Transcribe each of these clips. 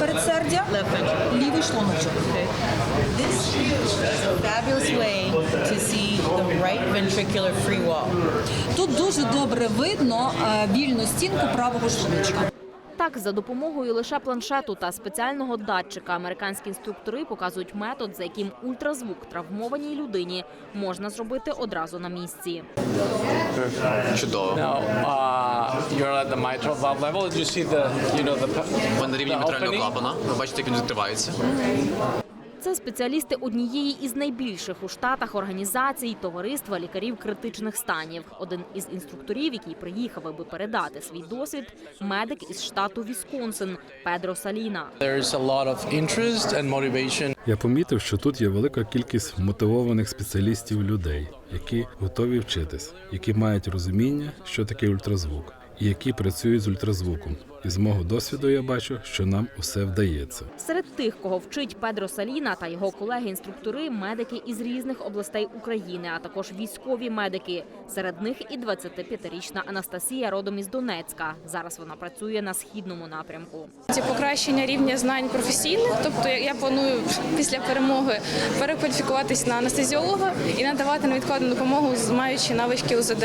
передсердя, лівий шлуночок. Тут дуже добре видно е, вільну стінку правого шлуночка. Так, за допомогою лише планшету та спеціального датчика американські інструктори показують метод, за яким ультразвук травмованій людині можна зробити одразу на місці. Чудово. Uh, на рівні мітрального клапана. Ви бачите, як він відкривається. Це спеціалісти однієї із найбільших у штатах організацій товариства лікарів критичних станів. Один із інструкторів, який приїхав, аби передати свій досвід, медик із штату Вісконсин Педро Саліна. Я помітив, що тут є велика кількість мотивованих спеціалістів людей, які готові вчитись, які мають розуміння, що таке ультразвук, і які працюють з ультразвуком. І з мого досвіду я бачу, що нам усе вдається. Серед тих, кого вчить Педро Саліна та його колеги-інструктори, медики із різних областей України, а також військові медики. Серед них і 25-річна Анастасія родом із Донецька. Зараз вона працює на східному напрямку. Ці покращення рівня знань професійних, тобто я планую після перемоги перекваліфікуватись на анестезіолога і надавати невідкладну допомогу, маючи навички УЗД.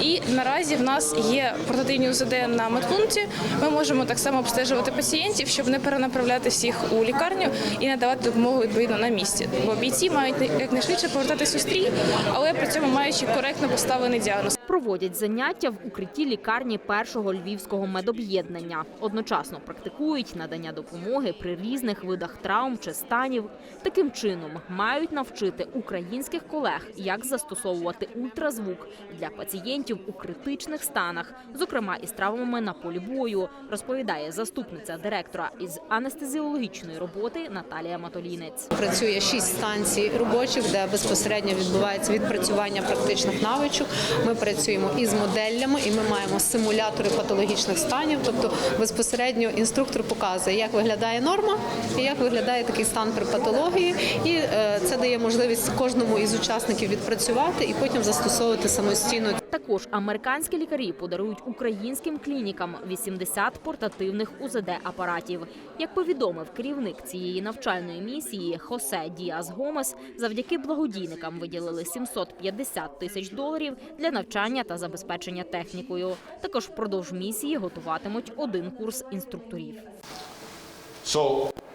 І наразі в нас є портативні УЗД на медпункті. Ми можемо так само обстежувати пацієнтів, щоб не перенаправляти всіх у лікарню і надавати допомогу відповідно на місці. Бо бійці мають якнайшвидше повертатись у стрій, але при цьому маючи коректно поставлений діагноз. Проводять заняття в укритті лікарні першого львівського медоб'єднання. Одночасно практикують надання допомоги при різних видах травм чи станів. Таким чином мають навчити українських колег, як застосовувати ультразвук для пацієнтів у критичних станах, зокрема із травмами на полі бою, розповідає заступниця директора із анестезіологічної роботи Наталія Матолінець. Працює шість станцій робочих, де безпосередньо відбувається відпрацювання практичних навичок. Ми працюємо із моделлями, і ми маємо симулятори патологічних станів. Тобто безпосередньо інструктор показує, як виглядає норма і як виглядає такий стан при патології. І е, це дає можливість кожному із учасників відпрацювати і потім застосовувати самостійно Також американські лікарі подарують українським клінікам 80 портативних УЗД-апаратів. Як повідомив керівник цієї навчальної місії Хосе Діас Гомес, завдяки благодійникам виділили 750 тисяч доларів для навчання та забезпечення технікою. Також впродовж місії готуватимуть один курс інструкторів.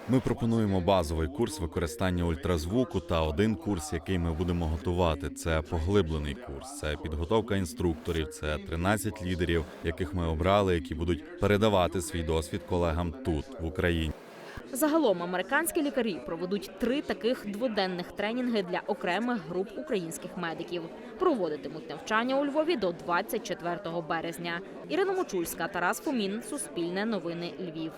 Ми пропонуємо базовий курс використання ультразвуку та один курс, який ми будемо готувати. Це поглиблений курс, це підготовка інструкторів, це 13 лідерів, яких ми обрали, які будуть передавати свій досвід колегам тут в Україні. Загалом американські лікарі проведуть три таких дводенних тренінги для окремих груп українських медиків. Проводитимуть навчання у Львові до 24 березня. Ірина Мочульська, Тарас Фомін, Суспільне новини Львів.